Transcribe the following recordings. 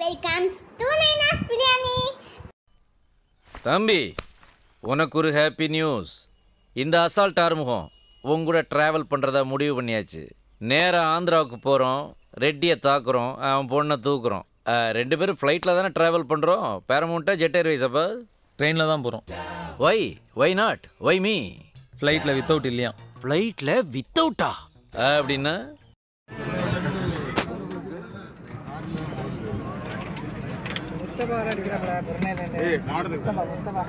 Welcomes to Naina's biryani தம்பி உனக்கு ஒரு ஹாப்பி நியூஸ் இந்த அசால்ட் ஆறுமுகம் உன் கூட ட்ராவல் பண்ணுறதா முடிவு பண்ணியாச்சு. நேராக ஆந்திராவுக்கு போகிறோம் ரெட்டியை தாக்குறோம் அவன் பொண்ணை தூக்குறோம். ரெண்டு பேரும் ஃப்ளைட்டில் தானே ட்ராவல் பண்ணுறோம் பேரமௌண்ட்டா ஜெட் ஏர்வேஸ் அப்போ ட்ரெயினில் தான் போகிறோம் why why not why me ஃப்ளைட்டில் வித்தவுட் இல்லையா ஃப்ளைட்டில் வித்தவுட்டா அப்படின்னா? Mustafa அடிக்கிறாங்களா Mustafa Mustafa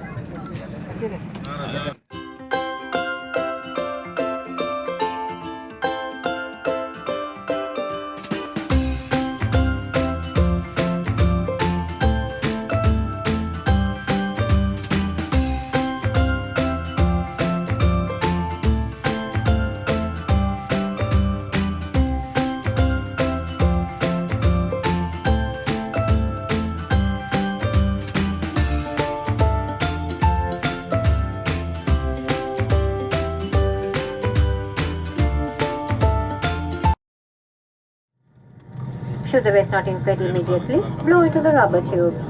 Should the waste not inflate immediately, blow into the rubber tubes.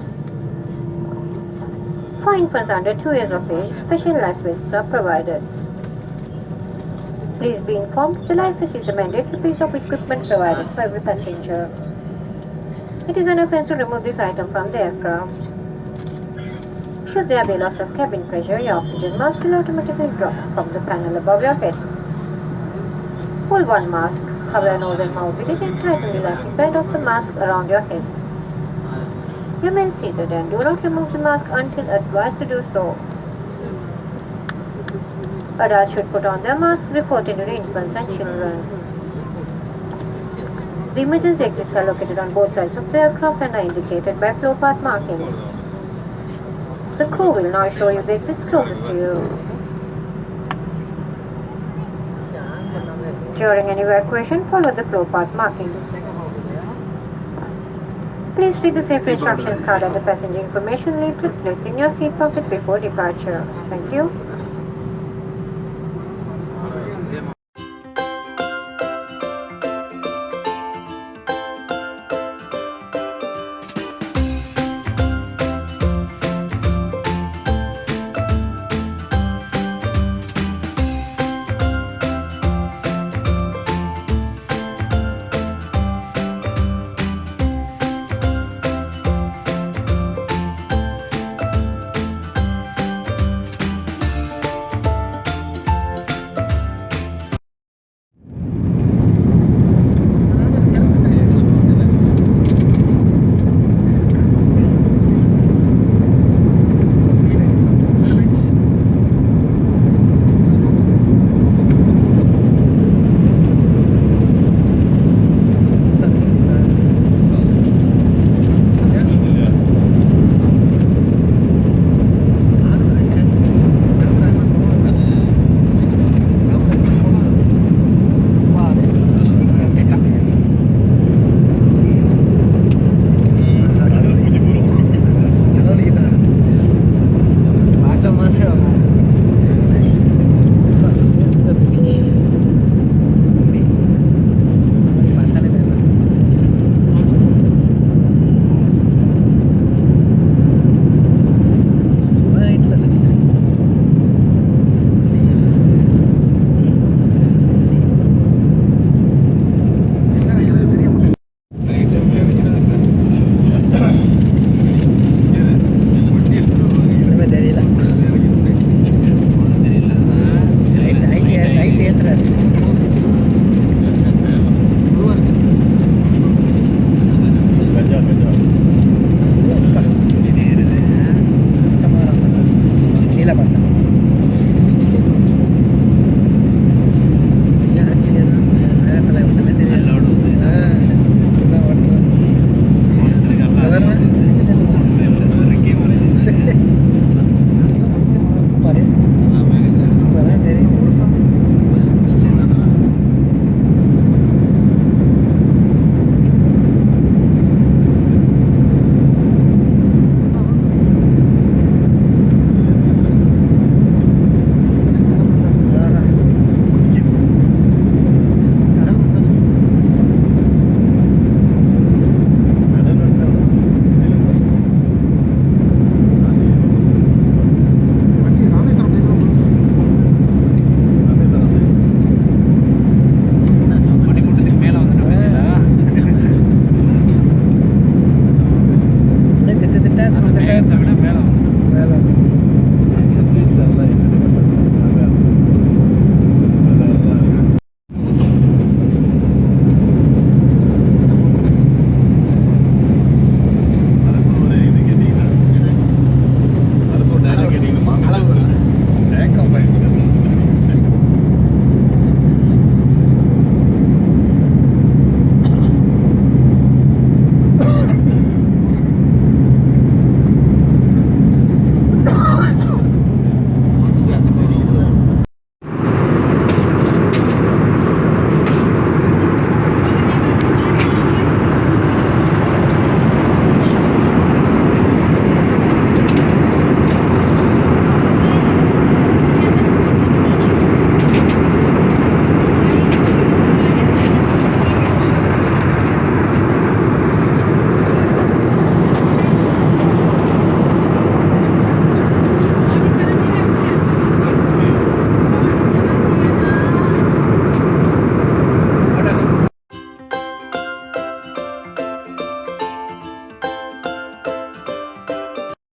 For infants under 2 years of age, special life vests are provided. Please be informed the life vest is a mandatory piece of equipment provided for every passenger. It is an offense to remove this item from the aircraft. Should there be a loss of cabin pressure, your oxygen mask will automatically drop from the panel above your head. Pull one mask, cover your nose and tighten the elastic band of the mask around your head. Remain seated and do not remove the mask until advised to do so. Adults should put on their mask before to infants and children. The emergency exits are located on both sides of the aircraft and are indicated by flow path markings. The crew will now show you the exits closest to you. During an evacuation, follow the flow path markings. Please read the safety instructions card and the passenger information leaflet placed in your seat pocket before departure. Thank you.